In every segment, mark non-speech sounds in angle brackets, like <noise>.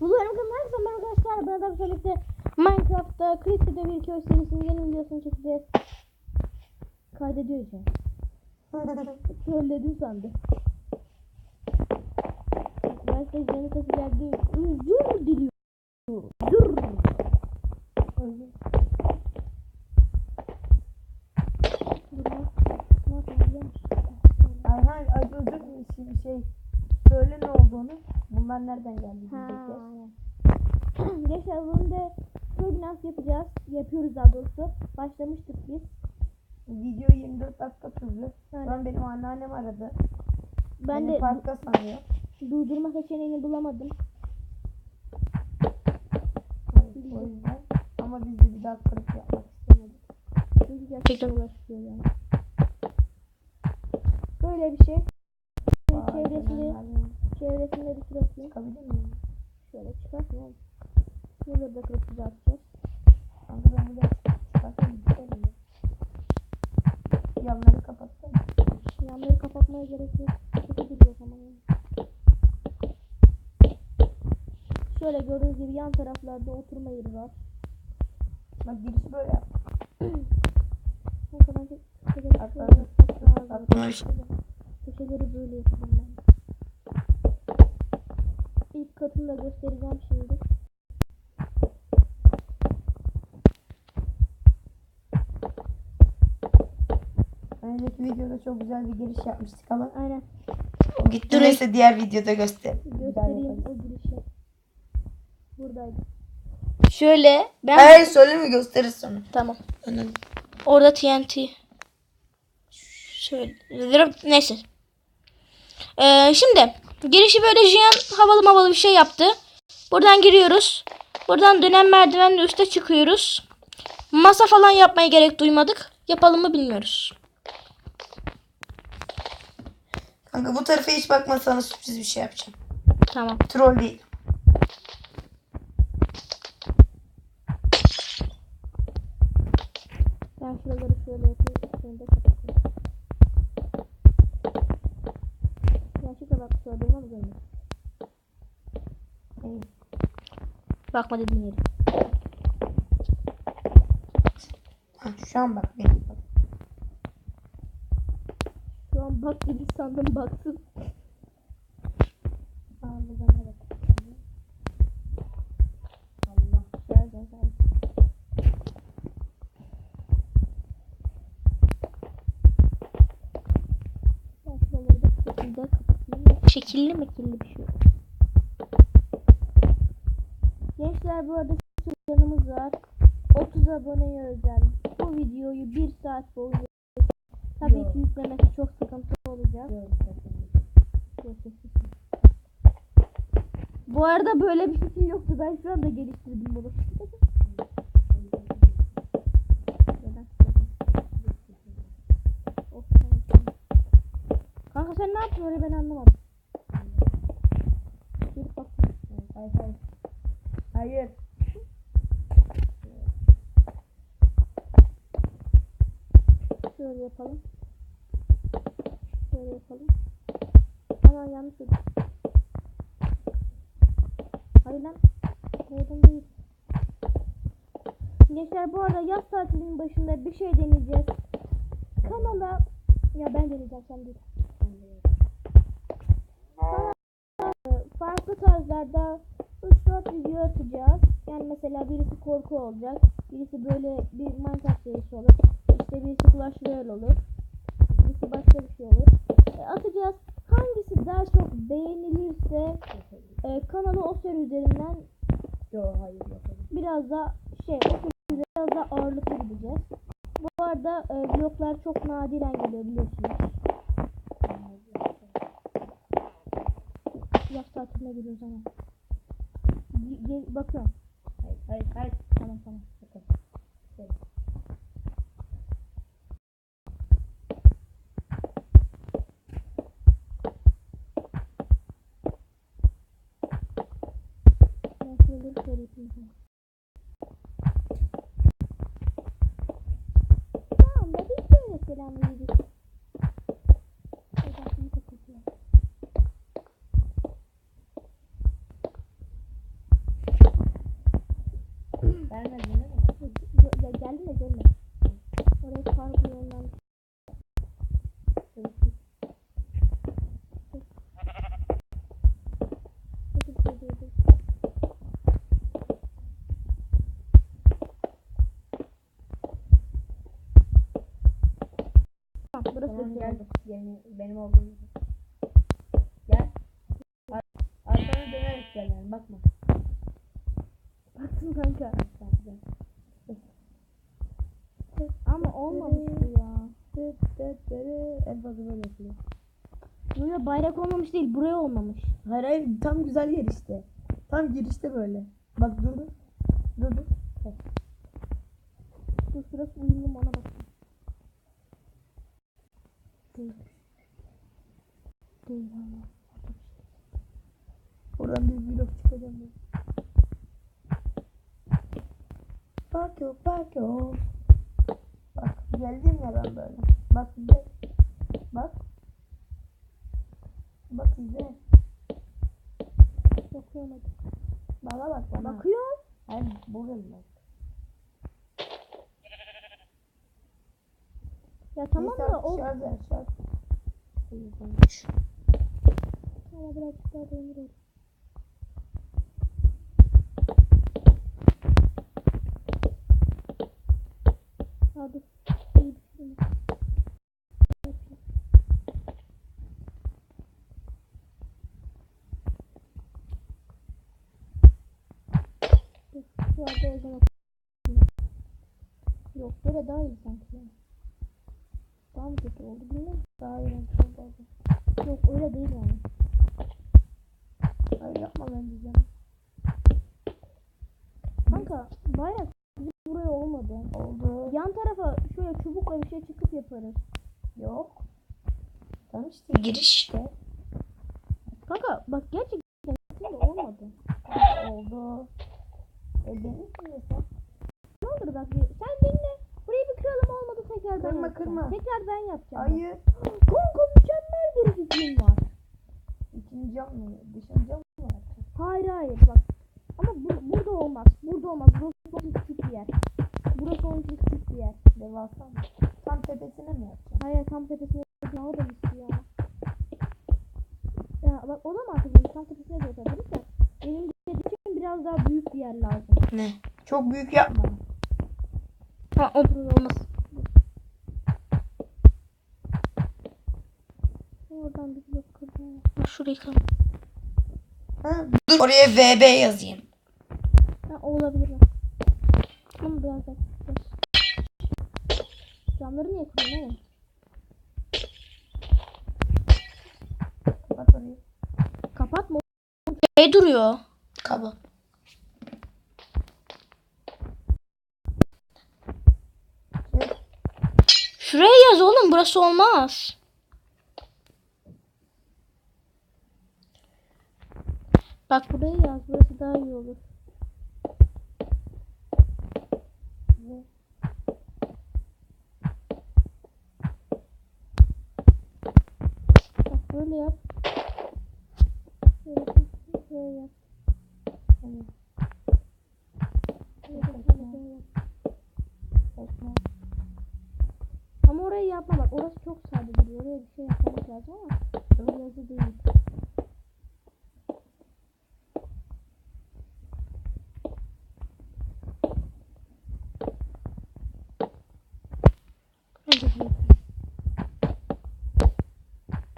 Buluyorum kanalım her zaman arkadaşlar. Burada birlikte Minecraft'ta Crypto'da bir köy serisinin yeni videosunu çekeceğiz. Kaydediyor şu an. Trolledim sandı. Size canı sesi geldi. Özür diliyorum. Dur. Özür. Dur lan. Ne yapayım? Ayhan özür dilerim şimdi şey söyle ne olduğunu. Bunlar nereden geldi Ha. diyecekler. <clears throat> Yaşar köy binası yapacağız. Yapıyoruz daha doğrusu. Başlamıştık biz. Video 24 dakika sürdü. Sonra benim anneannem aradı. Ben Beni de parkta sanıyor. durdurma seçeneğini bulamadım. Evet, o yüzden. Ama biz de bir daha kırık yapmak istemedik. Çünkü gerçekten uğraşıyor yani. Böyle bir şey. Anneannem. çevresinde bir kırıklayayım. Çıkabilir miyim? Şöyle çıkartma oğlum. Şuraları da kırıp düzelteceğiz. Kanka ben burada çıkartayım. Yanları kapattım. Yanları kapatmaya gerek yok. Kötü o zaman. Şöyle gördüğünüz gibi yan taraflarda oturma yeri var. Bak girişi böyle yap. Köşeleri Hatta- şöyle yapmak katını da göstereceğim şimdi. Önceki videoda çok güzel bir giriş yapmıştık ama Aynen. o gitti. Neyse diğer videoda göster. Göstereyim o girişi. Buradaydı. Şöyle ben Hayır söyleme gösterir sonra. tamam. Anladım. Orada TNT. Şöyle neyse. Ee, şimdi girişi böyle Jiyan havalı havalı bir şey yaptı. Buradan giriyoruz. Buradan dönen merdivenle üste çıkıyoruz. Masa falan yapmaya gerek duymadık. Yapalım mı bilmiyoruz. Kanka bu tarafa hiç bakma sana sürpriz bir şey yapacağım. Tamam. Troll değil. Ben şuraları şöyle yapayım. Bak söylediğim ama görmüyorum. Hayır. Bakma dedim yeri. Ha, şu an bak benim. Bak. Şu an bak dedi sandım baktım. Aa, buradan Şekilli mekilli bir şey. Gençler bu arada sloganımız var. 30 aboneye özel. Bu videoyu 1 saat boyunca tabii Yok. ki yüklemesi çok sıkıntı olacak. Bu arada böyle bir fikir yoktu. Ben şu anda geliştirdim bunu. <laughs> Kanka sen ne yaptın orayı ben anlamadım. Gelip baksana. Hayır hayır. Hayır. Şöyle yapalım. Şöyle yapalım. Ama yanlış oldu. Hayır lan. Oradan değil. Gençler bu arada yaz tatilinin başında bir şey deneyeceğiz. Kanala ya ben deneyeceğim sen değil. Farklı tarzlarda 3-4 video atacağız. Yani mesela birisi korku olacak. Birisi böyle bir Minecraft serisi olur. İşte birisi Clash Royale olur. Birisi başka bir şey olur. E, atacağız. Hangisi daha çok beğenilirse e, kanalı o seri üzerinden Yok hayır yapalım. biraz da şey o seri biraz da ağırlıklı gideceğiz. Bu arada e, vloglar çok nadiren geliyor biliyorsunuz. Yaz tatiline gidiyoruz ama. Bakıyorum. Hayır hayır hayır. Tamam tamam. Bakın. Ben şuraları şöyle yapayım. o zaman. Tamam da biz böyle selam verdik. Hadi şimdi kapatıyoruz. Gelmedin değil mi? Gö- gö- Geldim de görmedim. Oraya parkur yolundan Tamam, gel. Yani benim olduğum gibi. Gel. Ar arkanı dönerek gel yani bakma. Baktım kanka. Ama olmamış bu ya. En fazla böyle yapılıyor. Buraya bayrak olmamış değil, buraya olmamış. Hayır hayır tam güzel yer işte. Tam girişte böyle. Bak. Dur dur. Bak. Dur şurası uyumlu mu ona bak. Değil. Ama. Oradan bir vlog çıkacağım ben. Bak yok bak yok. Bak geldim ya ben böyle. Bak izle. Bak. Bak izle. Bakıyorum hadi. Bana bak bana. Bakıyorum. Hayır buradayım bak. Ya tamam Neyse, da o... Şarj ver şarj. Ama birazcık daha döndürelim. Hadi. İyi düşünün. Şu anda okuyor. Yok böyle daha iyi sanki. ya. Daha mı kötü oldu bilmiyorum. Daha iyi oldu. Yok öyle değil yani. Hayır yapma ben diyeceğim. Kanka bizim buraya olmadı. Oldu. Yan tarafa şöyle çubukla bir şey çıkıp yaparız. Yok. Tamam işte. Giriş. Kanka bak gerçekten olmadı. Oldu. E benim sen. Ne olur bak bir, sen dinle. Burayı bir kıralım olmadı tekrar ben Kırma, yapacağım. kırma. Tekrar ben yapacağım. Hayır. Kanka mükemmel bir fikrim var. İkinci cam mı? Dışarı cam mı yapacağız? Hayır hayır bak. Ama bu, burada olmaz. Burada olmaz. Burası onun küçük bir yer. Burası onun için küçük bir yer. Devasa mı? Tam tepesine mi yapacağız? Hayır tam tepesine ya o da istiyor ama. Ya bak o da mantıklı. Tam tepesine de yapabiliriz de. Benim dediğim biraz daha büyük bir yer lazım. Ne? Çok büyük yapma. Ha, o olmaz. Oradan bir blok kırdım. Şurayı. Ha, Dur oraya VB yazayım. Ha olabilir bak. Ama biraz daha. Camları niye kırıyorsun oğlum? kapat orayı. Kapatma. Ne duruyor? Kablo. Yok. Şuraya yaz oğlum burası olmaz. Bak buraya yaz. Burası daha iyi olur. Bak böyle yap. Böyle yap. Böyle yap. Saçma. Ama orayı yapma bak. Orası çok sade duruyor. Oraya bir şey yapmak lazım ama yazı değil. Bence büyük.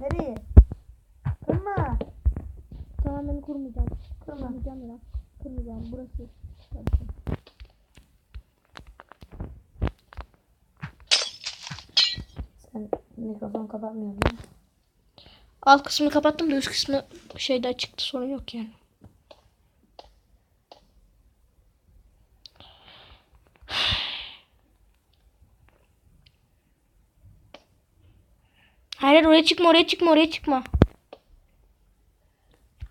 Nereye? Kırma. Tamam ben kurmayacağım. Kırma. Kurmayacağım ya. Kurmayacağım. Burası. Sen mikrofon kapatmıyorsun değil mi? Alt kısmını kapattım da üst kısmı şeyde açıktı sorun yok yani. Hayır oraya çıkma oraya çıkma oraya çıkma.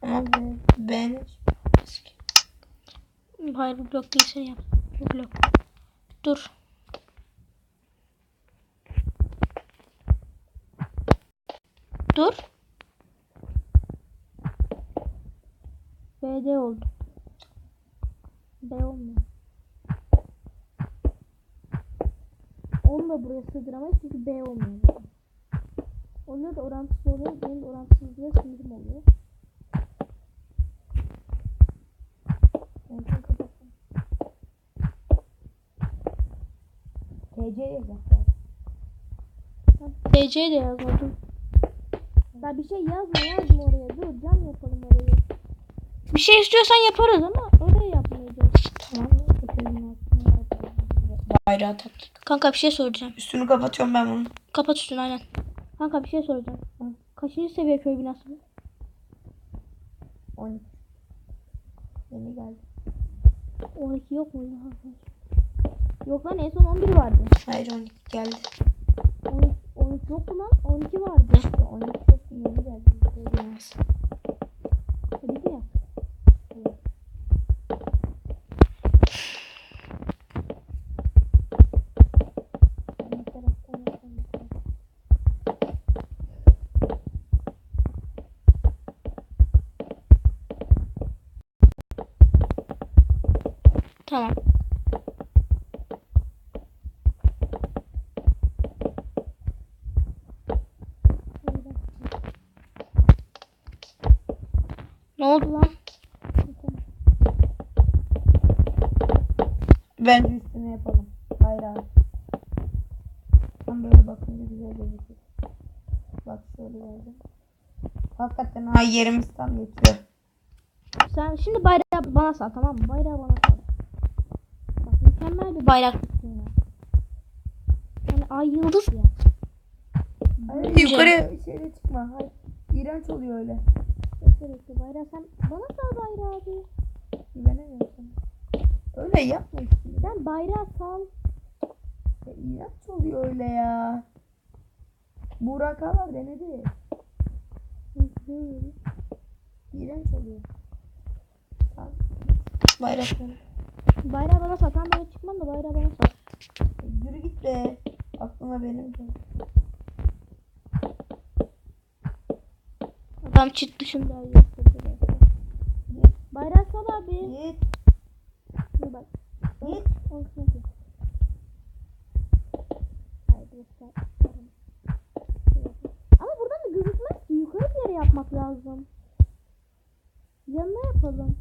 Ama ben Hayır bu blok değilse yap. Bu blok. Dur. Dur. BD oldu. B olmuyor. onu da buraya sığdıramayız çünkü B olmuyor. Oluyor da orantısız oluyor. Benim de orantısızlığı sinirim oluyor. Çok kapattım. TC yazacaklar. DC de yazmadım. Ya bir şey yazma yazma oraya. Dur cam yapalım orayı. Bir şey istiyorsan yaparız ama. Oraya yapmayacağız. Tamam Bayrağı taktık. Kanka bir şey soracağım. Üstünü kapatıyorum ben bunu. Kapat üstünü aynen. Kanka bir şey soracağım. Hı. Kaçıncı seviye köy binası bu? 12. Yeni geldi. 12 yok ha. Yok lan en son 11 vardı. Hayır 12 geldi. 12, 13 yok mu lan? 12 vardı. 12 çok yeni geldi. Taraftan yapalım? Tamam. Ne oldu lan? Bence üstüne yapalım. Bayrağı. Tam böyle bakınca güzel gözüküyor. Bak şöyle geldi. Hakikaten ha yerimiz tam yetiyor. Sen şimdi bayrağı bana sal tamam mı? Bayrağı bana sal. Bak mükemmel bir bayrak ya. Yani ay yıldız ya. Hayır, yukarı şeyde çıkma. Hayır. İğrenç oluyor öyle. Bekle bekle bayrağı sen bana sal bayrağı abi. Güvenemiyorum sana. Öyle yapma. Sen bayrağı sal. Ya, İğrenç oluyor öyle ya. Burak Alar denedi. İğrenç oluyor. Tamam. Bayrakları. Bayrağı bana sal. Tamam böyle çıkmam da bayrağı bana sal. Yürü git be. Aklıma benim de. Adam çit dışında. Bayrağı sal abi. Git. Dur bak. Git. Olsun ki. Hayır burası sal. Ama buradan da gözükmez ki. Yukarı bir yere yapmak lazım. Yanına yapalım.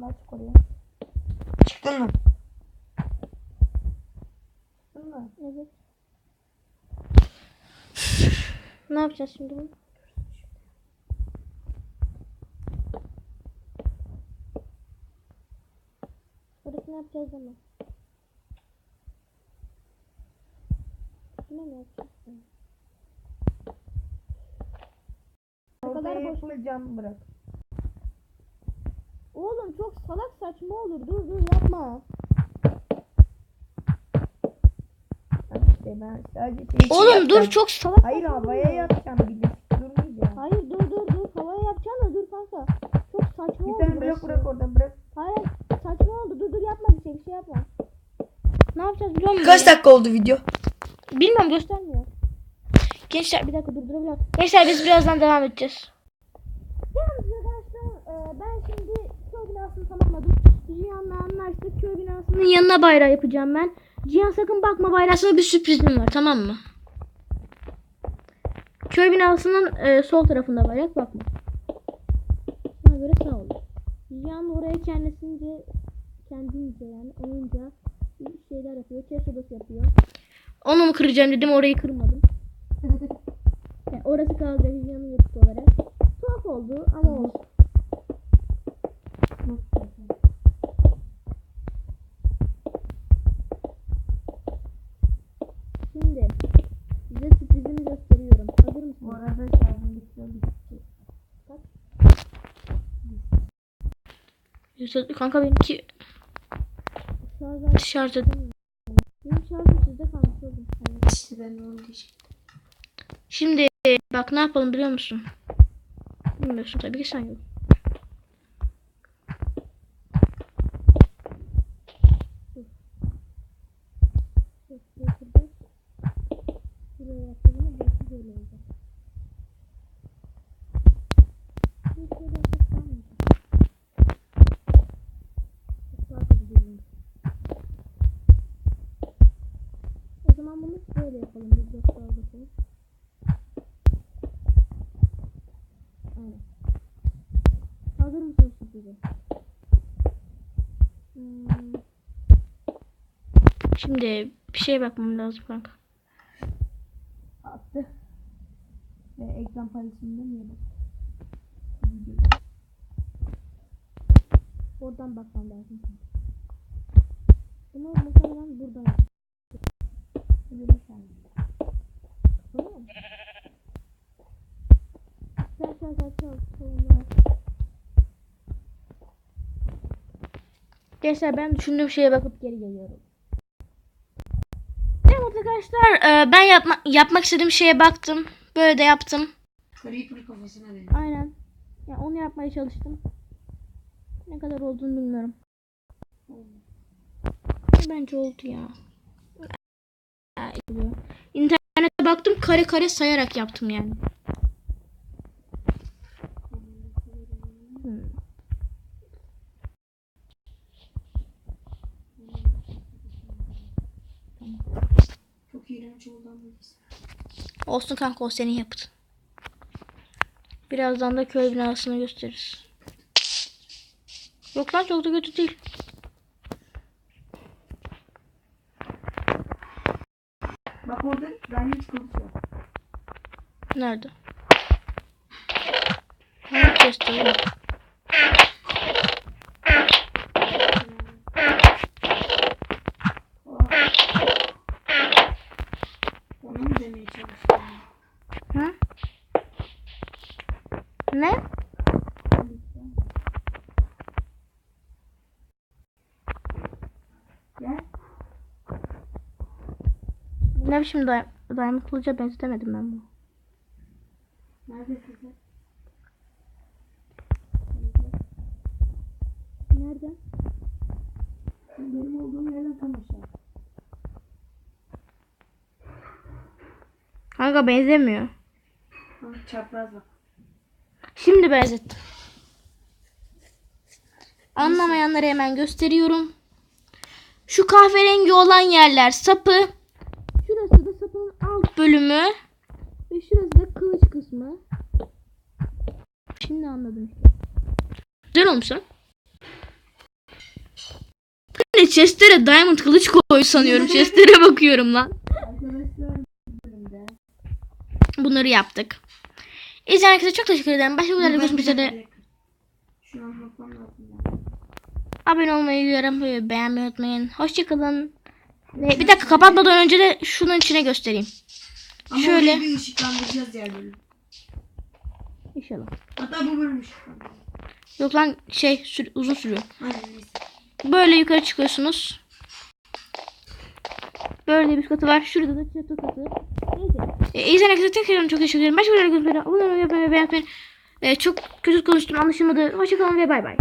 Daha çık oraya. Çıktın mı? Çıktın mı? Evet. Ne yapacağız şimdi? bunu? Burası ne yapacağız ama? Yine ne yapacağız? Ortaya full cam bırak. Oğlum çok salak saçma olur. Dur dur yapma. Hadi işte ben sadece şey Oğlum dur yapacağım. çok salak. Hayır havaya yapacağım bir de. Durmayacağım. Hayır dur dur dur. Havaya yapacaksın da dur kanka. Çok saçma Bir oldu tane blok burası. bırak oradan bırak. Hayır saçma oldu. Dur dur yapma bir şey bir şey yapma. Ne yapacağız biliyor musun? dakika oldu video? Göster. Göstermiyor. Gençler, Bir dakika durdurabilirim. gençler biz birazdan devam edeceğiz. Yalnız arkadaşlar e, ben şimdi köy binasını tamamladım. Cihan'la anlaştık. Köy binasının yanına bayrağı yapacağım ben. Cihan sakın bakma bayrağı sana bir sürprizim var tamam mı? Köy binasının e, sol tarafında bayrak bakma. Bana göre sağ ol. Cihan oraya kendisince kendince yani onunca bir şeyler yapıyor. Chest odası yapıyor. Onu mu kıracağım dedim orayı kırmadım. <laughs> Yani orası kalacak Cihan'ın yapısı olarak. Tuhaf oldu ama olsun. Şimdi size sürprizimi gösteriyorum. Hazır Bu mısınız? arada şarjım bitiyor. bitti. Kanka benimki Şarj şarj edemiyor. Benim şarjım sizde kalmış. İşte ben onu diyecektim. Şimdi bak ne yapalım biliyor musun? Bilmiyorsun tabii ki sen yok. Dur, dur, dur. Şöyle yapalım biz dört daha bakalım. Aynen. Hazır mısınız sürprize? Hmm, Şimdi bir şeye bakmam lazım kanka. Attı. Ve ekran paylaşımında niye bak? oradan bakmam lazım. Ama muhtemelen buradan. Yürü sen. Tamam mı? Gel gel gel çal. Çalın Gençler ben düşündüğüm şeye bakıp geri geliyorum. Evet arkadaşlar e, ben yapma, yapmak istediğim şeye baktım. Böyle de yaptım. Creeper kafasına değdi. Aynen. Ya onu yapmaya çalıştım. Ne kadar olduğunu bilmiyorum. Bence oldu ya. İnternete baktım kare kare sayarak yaptım yani. Hmm. Olsun kanka o senin yaptın. Birazdan da köy binasını gösteririz. Yok lan çok da kötü değil. Bak orada kılıç var. Nerede? Hangi chest oğlum? Onu mu demeye çalıştım? Hı? Ne? Gel. Ne biçim day diamond kılıca benzetemedim ben bunu. Neredesin sen? Nerede? Benim olduğum yerden tam aşağı. Kanka benzemiyor. Ha, çapraz bak. Şimdi benzettim. Anlamayanlara hemen gösteriyorum. Şu kahverengi olan yerler sapı. Şurası da sapın alt bölümü. Ve şurası da kılıç kısmı. Şimdi anladım. Güzel olmuş lan. De chestlere diamond kılıç koy sanıyorum. chestlere <laughs> bakıyorum lan. Bunları yaptık. İzleyen herkese çok teşekkür ederim. Başka videolarda görüşmek üzere. Abone olmayı, yorum ve beğenmeyi unutmayın. Hoşçakalın. Bir dakika kapatmadan önce de şunun içine göstereyim. Ama Şöyle. orayı bir ışıklandıracağız diğer bölüm. İnşallah. Hatta bu bölüm ışıklandıracağız. Yok lan şey sür- uzun sürüyor. Aynen neyse. Böyle yukarı çıkıyorsunuz. Böyle bir katı var. Şurada da çatı katı. Neyse. E, izleyen herkese tekrar çok teşekkür ederim. Başka bir videoda görüşmek üzere. Abone olmayı, beğenmeyi. E, çok kötü konuştum anlaşılmadı. Hoşçakalın ve bay bay.